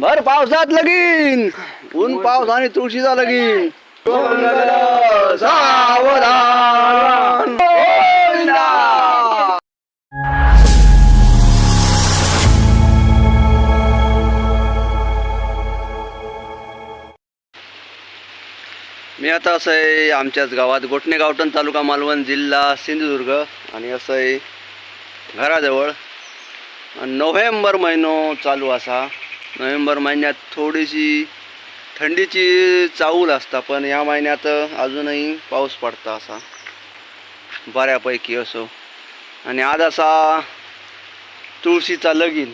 भर पावसात लगीन. ऊन पाऊस आणि तुळशीचा लगीन. सावधान. मी आता असं आहे आमच्याच गावात गोटणे गावटण तालुका मालवण जिल्हा सिंधुदुर्ग आणि असं आहे घराजवळ. नोव्हेंबर महिनो चालू असा. नोव्हेंबर महिन्यात थोडीशी थंडीची चाहूल असता पण या महिन्यात अजूनही पाऊस पडता असा. बऱ्यापैकी असो. आणि आज असा तुळशीचा लगीन.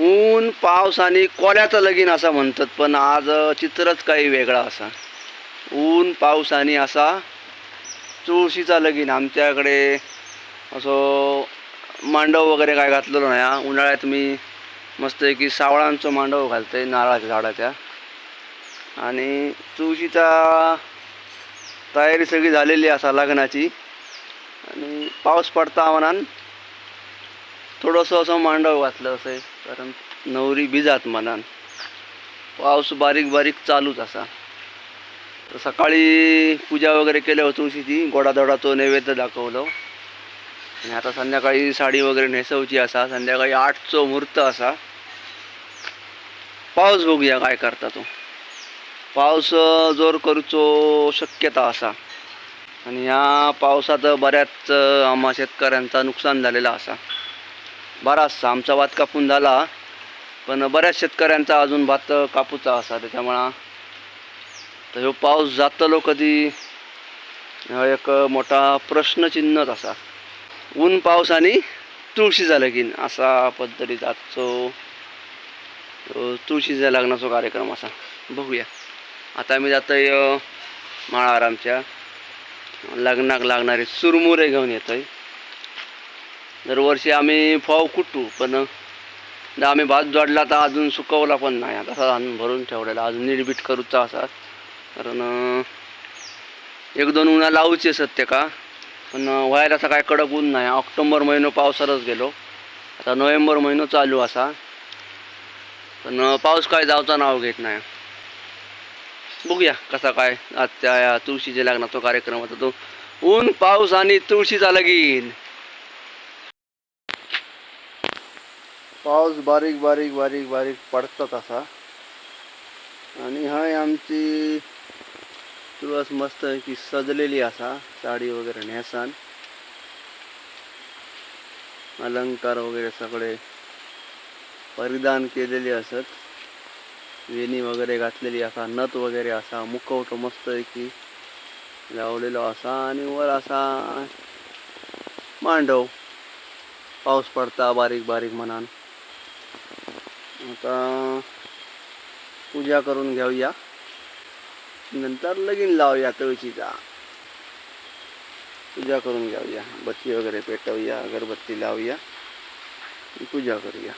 ऊन पाऊस आणि कोल्याचं लगीन असं म्हणतात पण आज चित्रच काही वेगळा असा. ऊन पाऊस आणि असा तुळशीचा लगीन. आमच्याकडे असं मांडव वगैरे काय घातलेलं नाही हा. उन्हाळ्यात मी मस्त की सावळांचं मांडव घालतंय नारळाच्या झाडाच्या. आणि तुळशीचा तयारी सगळी झालेली असा लग्नाची. आणि पाऊस पडता म्हणान थोडंसं असं मांडव घातलं असं कारण नवरी भिजात म्हणान. पाऊस बारीक बारीक चालूच असा. तर सकाळी पूजा वगैरे केल्या तुळशीची गोडाधोडा तो नैवेद्य दाखवलं. आणि आता संध्याकाळी साडी वगैरे नेसवची असा संध्याकाळी आठचो मुहूर्त असा. पाऊस बघूया काय करता तो. पाऊस जोर करूचो शक्यता असा. आणि ह्या पावसात बऱ्याच आम्हा शेतकऱ्यांचा नुकसान झालेला असा. बराचसा आमचा भात कापून झाला पण बऱ्याच शेतकऱ्यांचा अजून भात कापूचा असा त्याच्यामुळं तर ह्यो पाऊस जातलो कधी एक मोठा प्रश्नचिन्हच असा. ऊन पाऊस आणि तुळशीचा लगीन असा पद्धतीत आजचो तुळशीचा तुळशीच्या लग्नाचा कार्यक्रम असा. बघूया. आता मी जातोय आहे माळारामच्या लग्नाक लागणारे सुरमुरे घेऊन येतो आहे दरवर्षी आम्ही फाव कुटू पण आम्ही भात जोडला तर अजून सुकवला पण नाही. तसा आणून भरून ठेवलेला अजून नीटबीट करूचा असा. कारण एक दोन उन्हा लावूचे सत्य का? पण व्हायला असं काय कडक ऊन नाही. ऑक्टोबर महिनो पावसालाच गेलो. आता नोव्हेंबर महिनो चालू असा. पण पाऊस काय जावचा नाव घेत नाही. बघूया कसा काय आजच्या या तुळशीच्या तो कार्यक्रम. होता तो ऊन पाऊस आणि तुळशीचा लगीन. पाऊस बारीक बारीक बारीक बारीक पडतात असा. आणि हाय आमची तुळस मस्त की सजलेली असा साडी वगैरे नेसान. अलंकार वगैरे सगळे परिधान केलेले असत. वेणी वगैरे घातलेली असा नथ वगैरे असा मुखवट मस्त की लावलेलो असा आणि वर असा मांडव. पाऊस पडता बारीक बारीक मनान आता पूजा करून घेऊया. नंतर लगीन लावूया तुळशीचा. पूजा करून घेऊया बत्ती वगैरे पेटवूया अगरबत्ती लावूया. पूजा करूया.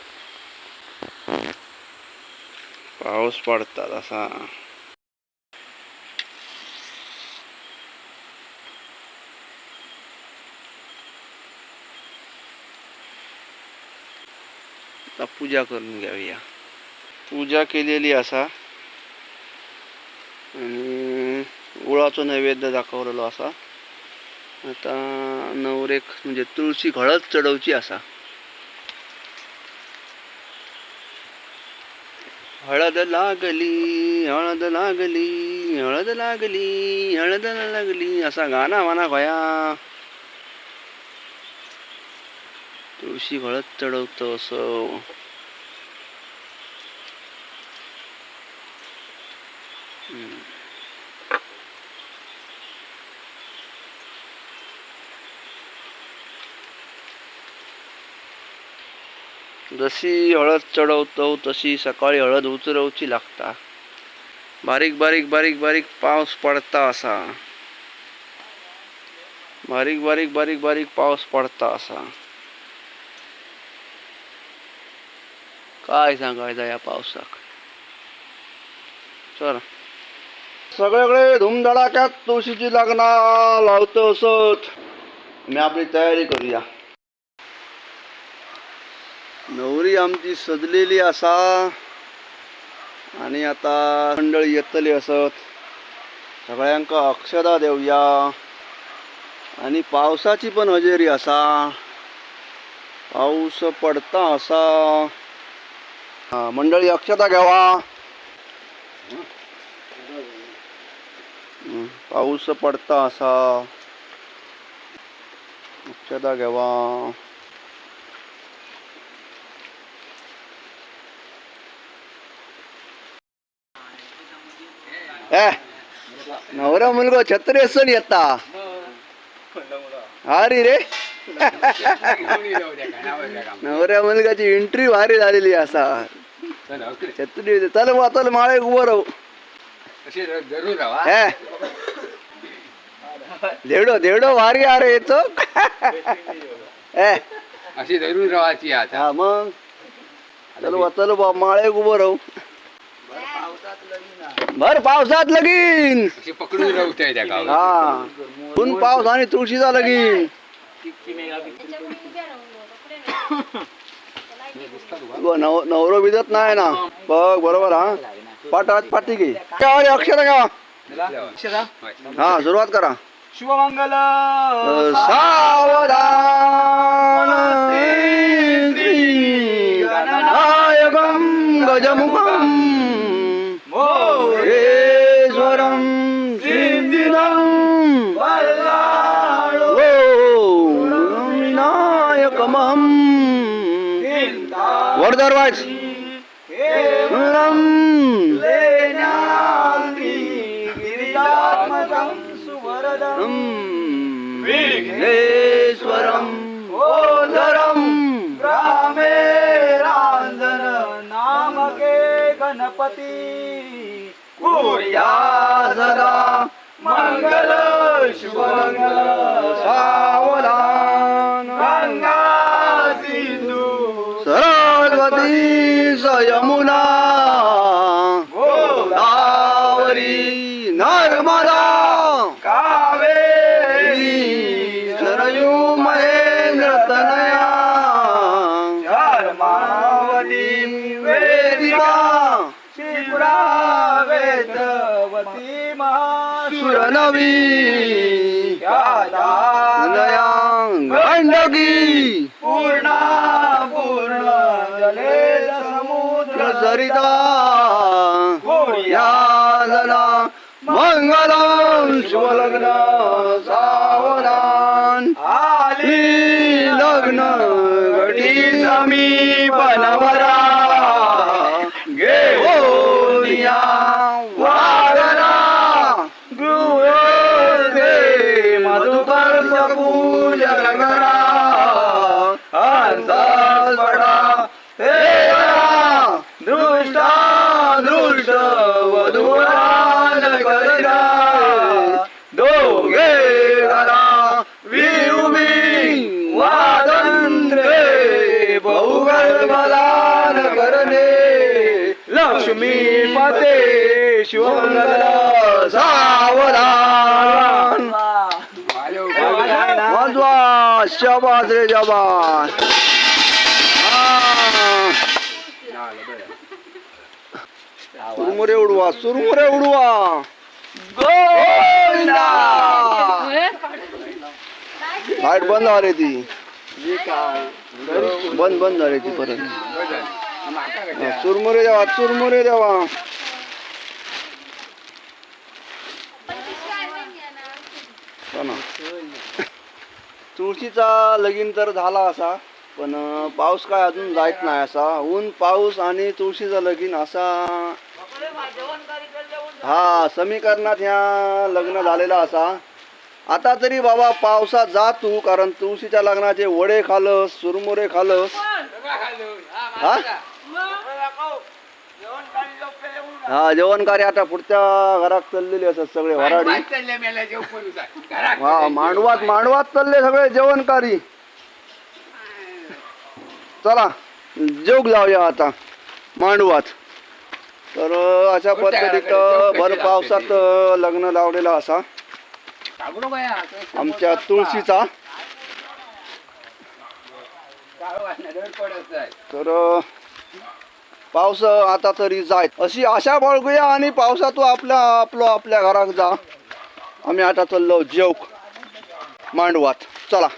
पाऊस पडतात असा. पूजा करून घेऊया पूजा केलेली असा. आणि गुळाचं नैवेद्य दाखवलेलो असा. आता नवरेक म्हणजे तुळशी हळद चढवची असा. हळद लागली हळद लागली हळद लागली हळद लागली असा गाणा वाना भया. तुळशी हळद चढवतो असं. जशी हळद चढवतो तशी सकाळी हळद उचरवची लागता. बारीक बारीक बारीक बारीक पाऊस पडता असा. बारीक बारीक बारीक बारीक पाऊस पडता असा. काय सांगायचं या पावसाक चल. सगळ्याकडे धुमधडाक्यात तुळशीची लग्ना लावतो असत. मी आपली तयारी करूया. नवरी आमची सजलेली असा. आणि आता मंडळी येतली असत. सगळ्यांका अक्षदा देऊया. आणि पावसाची पण हजेरी असा. पाऊस पडता असा. मंडळी अक्षता घ्यावा. पाऊस पडता असा. अक्षता घ्यावा. ए नवरा मुलगा छत्री असून येता अरे रे नवऱ्या मुलगाची एंट्री भारी झालेली असा छत्री चल बा चल माळे उभं राहू जरूर हे देवडो देवडो भारी अरे येतो ए अशी जरूर राहायची आता हा मग चल बा चल बा माळे उभं राहू भर पावसात लगीन. अशी पकडून राहू त्या गावात. हा. ऊन पाऊस आणि तुळशीचा लगीन. नव नवरो भिजत नाही ना. बघ बरोबर हा. पाठ हात पाठी घे. काय अक्षर का होय. हा सुरुवात करा. शुभमंगल. सावधान. श्री गणनायकं गजमुखं. विनायकमहं वरदर वाच विघ्नेश्वरम ओधरम रामे रांजन नामके गणपती। कुर्या सदा मंगल शुभमंगल सरस्वती यमुना गोदावरी नर्मदा कावेरी सरयू महेंद्र तनया धर्मावती वेदिका शिवरा वेदवती महासुर सुरनवी नया गंडकी তোমার না शिवमंगल सावधान. वाजवा शाबास रे शाबास. सुरमुरे उडवा सुरमुरे उडवा. गोविंदा. लाइट बंद झाली ती बंद बंद झाली ती परत. हा, चुरमुरे द्यावा चुरमुरे द्यावा हो ना. तुळशीचा लगीन तर झाला असा पण पाऊस काय अजून जायत नाही असा. ऊन पाऊस आणि तुळशीचा लगीन असा. हा समीकरणात ह्या लग्न झालेला असा. आता तरी बाबा पावसात जा तू कारण तुळशीच्या लग्नाचे वडे खालस सुरमुरे खालस. हा हा जेवणकारी आता पुढच्या घरात चाललेले असत सगळे वराडी. हा मांडवात मांडवात चालले सगळे जेवणकारी चला जेवक जाऊया आता मांडवात. तर अशा पद्धतीत भर पावसात लग्न लावलेला असा. आमच्या तुळशीचा. तर अ, पावस आता तरी जायत. अशी आशा बाळगूया आणि पावसातून आपल्या आपलो आपल्या घराक जा. आम्ही आता चाललो जेवक मांडवात. चला.